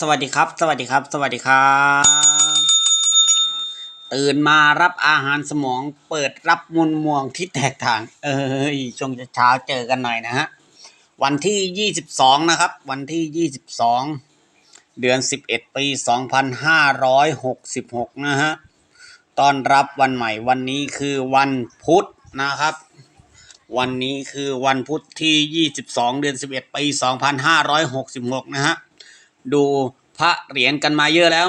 สวัสดีครับ สวัสดีครับ สวัสดีครับ ตื่นมารับอาหารสมอง เปิดรับมุนมวงที่แตกต่าง เอ้ยช่วงเช้าเจอกันหน่อยนะฮะ วันที่ยี่สิบสองนะครับ วันที่ยี่สิบสองเดือนสิบเอ็ดปีสองพันห้าร้อยหกสิบหกนะฮะต้อนรับวันใหม่วันนี้คือวันพุธนะครับ วันนี้คือวันพุธที่ยี่สิบสองเดือนสิบเอ็ดปีสองพันห้าร้อยหกสิบหกนะฮะ ดูพระเหรียญกันมาเยอะแล้ว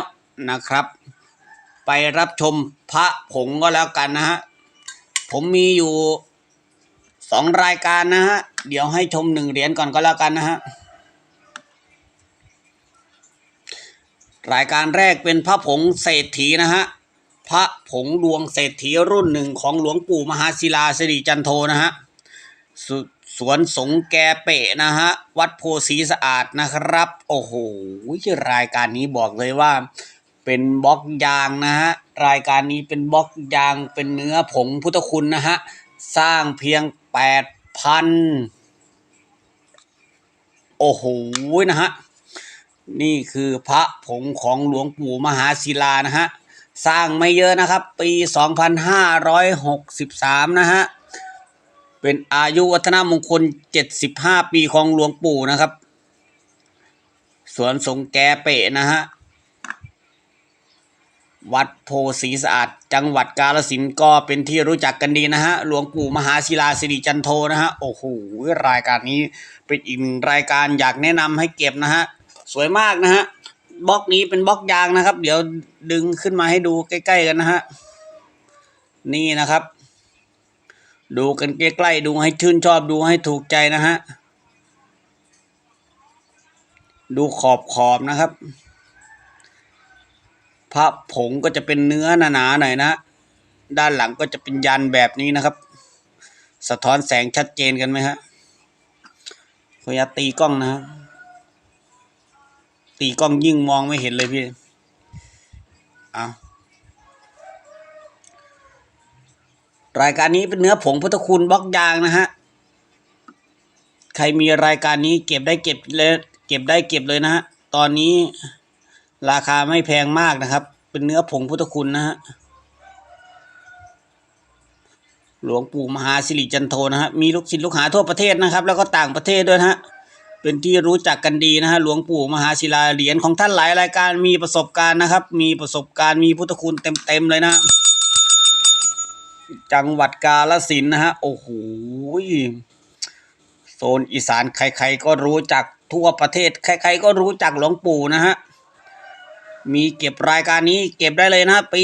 นะครับ ไปรับชมพระผงก็แล้วกันนะฮะผมมีอยู่สองรายการนะฮะเดี๋ยวให้ชมหนึ่งเหรียญก่อนก็แล้วกันนะฮะรายการแรกเป็นพระผงเศรษฐีนะฮะพระผงดวงเศรษฐีรุ่นหนึ่งของหลวงปู่มหาศิลาสิริจันโทนะฮะ สวนสงแกเปะนะฮะ วัดโพสีสะอาดนะครับ โอ้โหรายการนี้บอกเลยว่า เป็นบล็อกยางนะฮะ รายการนี้เป็นบล็อกยางเป็นเนื้อผงพุทธคุณนะฮะ สร้างเพียงแปดพันโอ้โหนะฮะ นี่คือพระผงของหลวงปู่มหาศิลานะฮะ สร้างไม่เยอะนะครับ ปี 2563 นะฮะ เป็นอายุวัฒนมงคล 75 ปีของหลวงปู่นะครับ สวนสงแกเปะนะฮะ วัดโพสีสะอาด จังหวัดกาฬสินก็เป็นที่รู้จักกันดีนะฮะ หลวงปู่มหาศิลาสิริจันโทนะฮะ โอ้โห รายการนี้เป็นอีกรายการอยากแนะนำให้เก็บนะฮะ สวยมากนะฮะ บล็อกนี้เป็นบล็อกยางนะครับ เดี๋ยวดึงขึ้นมาให้ดูใกล้ ๆ กันนะฮะ นี่นะครับ ดูกันใกล้ๆดูให้ชื่นชอบดูให้ถูกใจนะฮะ ดูขอบขอบๆนะครับ พระผงก็จะเป็นเนื้อหนาๆหน่อยนะ ด้านหลังก็จะเป็นยันแบบนี้นะครับ สะท้อนแสงชัดเจนกันไหมฮะขออนุญาตตีกล้องนะฮะตีกล้องยิ่งมองไม่เห็นเลยพี่ เอา รายการนี้เป็นเนื้อผงพุทธคุณบล็อกยางนะฮะ ใครมีรายการนี้เก็บได้เก็บเลยเก็บได้เก็บเลยนะฮะ ตอนนี้ราคาไม่แพงมากนะครับ เป็นเนื้อผงพุทธคุณนะฮะ หลวงปู่มหาสิริจันโทนะฮะ มีลูกศิษย์ลูกหาทั่วประเทศนะครับ แล้วก็ต่างประเทศด้วยนะฮะ เป็นที่รู้จักกันดีนะฮะ หลวงปู่มหาศิลาเหรียญของท่านหลายรายการมีประสบการณ์นะครับ มีประสบการณ์มีพุทธคุณเต็มๆเลยนะ จังหวัดกาฬสินนะฮะ โอ้โหโซนอีสานใครๆก็รู้จักทั่วประเทศ ใครๆก็รู้จักหลวงปู่นะฮะ มีเก็บรายการนี้เก็บได้เลยนะปี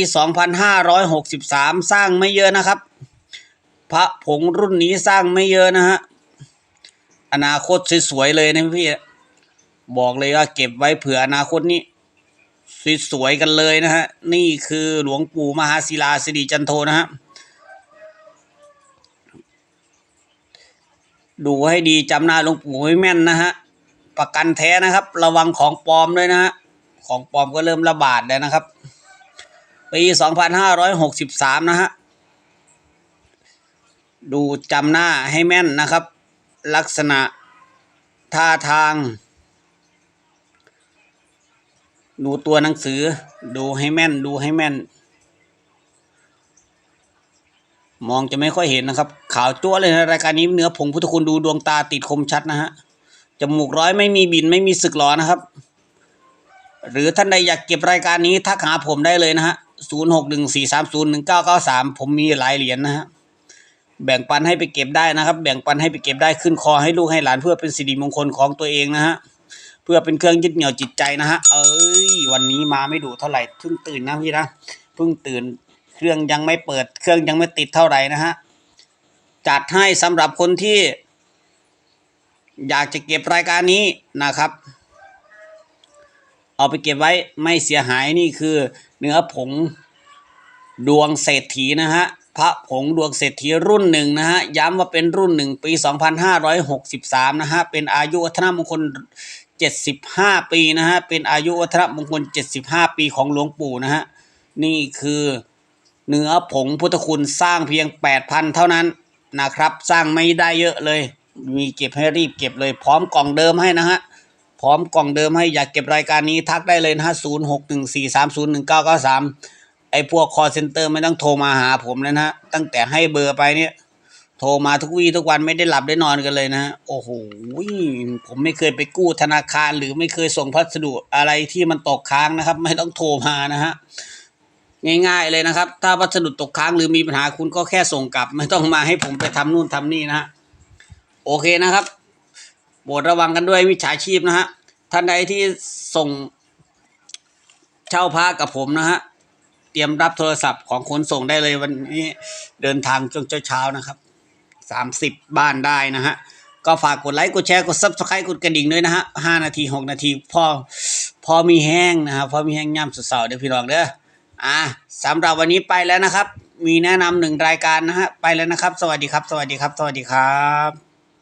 2563 สร้างไม่เยอะนะครับ พระผงรุ่นนี้สร้างไม่เยอะนะฮะ อนาคตสวยๆเลยนะพี่ บอกเลยว่าเก็บไว้เผื่ออนาคตนี้สวยๆกันเลยนะฮะ นี่คือหลวงปู่มหาศิลาสิริจันโทนะฮะ ดูให้ดีจำหน้าหลวงปู่ให้แม่นนะฮะประกันแท้นะครับ ระวังของปลอมด้วยนะฮะของปลอมก็เริ่มระบาดแล้วนะครับ ปี2563นะฮะดูจำหน้าให้แม่นนะครับ ลักษณะท่าทาง ดูตัวหนังสือ ดูให้แม่น ดูให้แม่น มองจะไม่ค่อยเห็นนะครับ ขาวจั่วเลยนะรายการนี้เนื้อผงพุทธคุณดูดวงตาติดคมชัดนะฮะจมูกร้อยไม่มีบินไม่มีสึกหรอนะครับ หรือท่านใดอยากเก็บรายการนี้ทักหาผมได้เลยนะฮะศูนย์หกหนึ่งสี่สามศูนย์หนึ่งเก้าเก้าสามผมมีหลายเหรียญนะฮะแบ่งปันให้ไปเก็บได้นะครับ แบ่งปันให้ไปเก็บได้ขึ้นคอให้ลูกให้หลานเพื่อเป็นสิริมงคลของตัวเองนะฮะเพื่อเป็นเครื่องยึดเหนี่ยวจิตใจนะฮะเอ้ยวันนี้มาไม่ดูเท่าไหร่เพิ่งตื่นนะพี่นะเพิ่งตื่น เครื่องยังไม่เปิด เครื่องยังไม่ติดเท่าไหร่นะฮะจัดให้สำหรับคนที่ อยากจะเก็บรายการนี้นะครับ เอาไปเก็บไว้ไม่เสียหายนี่คือ เนื้อผงดวงเศรษฐีนะฮะพระผงดวงเศรษฐีรุ่นหนึ่งนะฮะย้ำว่าเป็นรุ่นหนึ่งปี 2563 นะฮะเป็นอายุวัฒนมงคล 75 ปีนะฮะเป็นอายุวัฒนมงคล 75 ปีของหลวงปู่นะฮะนี่คือ เนื้อผงพุทธคุณสร้างเพียง 8,000 เท่านั้นนะครับ สร้างไม่ได้เยอะเลย มีเก็บให้รีบเก็บเลยพร้อมกล่องเดิมให้นะฮะพร้อมกล่องเดิมให้อยากเก็บรายการนี้ทักได้เลยนะฮะศูนย์หกหนึ่งสี่สามศูนย์หนึ่งเก้าเก้าสามไอ้พวกคอเซ็นเตอร์ไม่ต้องโทรมาหาผมแล้วนะฮะตั้งแต่ให้เบอร์ไปเนี่ยโทรมาทุกวี่ทุกวันไม่ได้หลับได้นอนกันเลยนะฮะโอ้โหผมไม่เคยไปกู้ธนาคารหรือไม่เคยส่งพัสดุอะไรที่มันตกค้างนะครับ ไม่ต้องโทรมานะฮะ ง่ายๆเลยนะครับ ถ้าพัสดุตกค้างหรือมีปัญหาคุณก็แค่ส่งกลับ ไม่ต้องมาให้ผมไปทำนู่นทำนี่นะฮะโอเคนะครับโปรดระวังกันด้วยมิจฉาชีพนะฮะท่านใดที่ส่งเช่าพระกับผมนะฮะเตรียมรับโทรศัพท์ของขนส่งได้เลยวันนี้เดินทางช่วงเช้าๆนะครับสามสิบบ้านได้นะฮะก็ฝากกดไลค์กดแชร์กดซับสไครต์กดกระดิ่งด้วยนะฮะห้านาทีหกนาทีพอพอมีแห้งนะครับพอมีแห้งย่ำสุดเสาเดี๋ยวพี่รองเด้อ อ่าสำหรับวันนี้ไปแล้วนะครับ มีแนะนำหนึ่งรายการนะฮะไปแล้วนะครับ สวัสดีครับ สวัสดีครับ สวัสดีครับ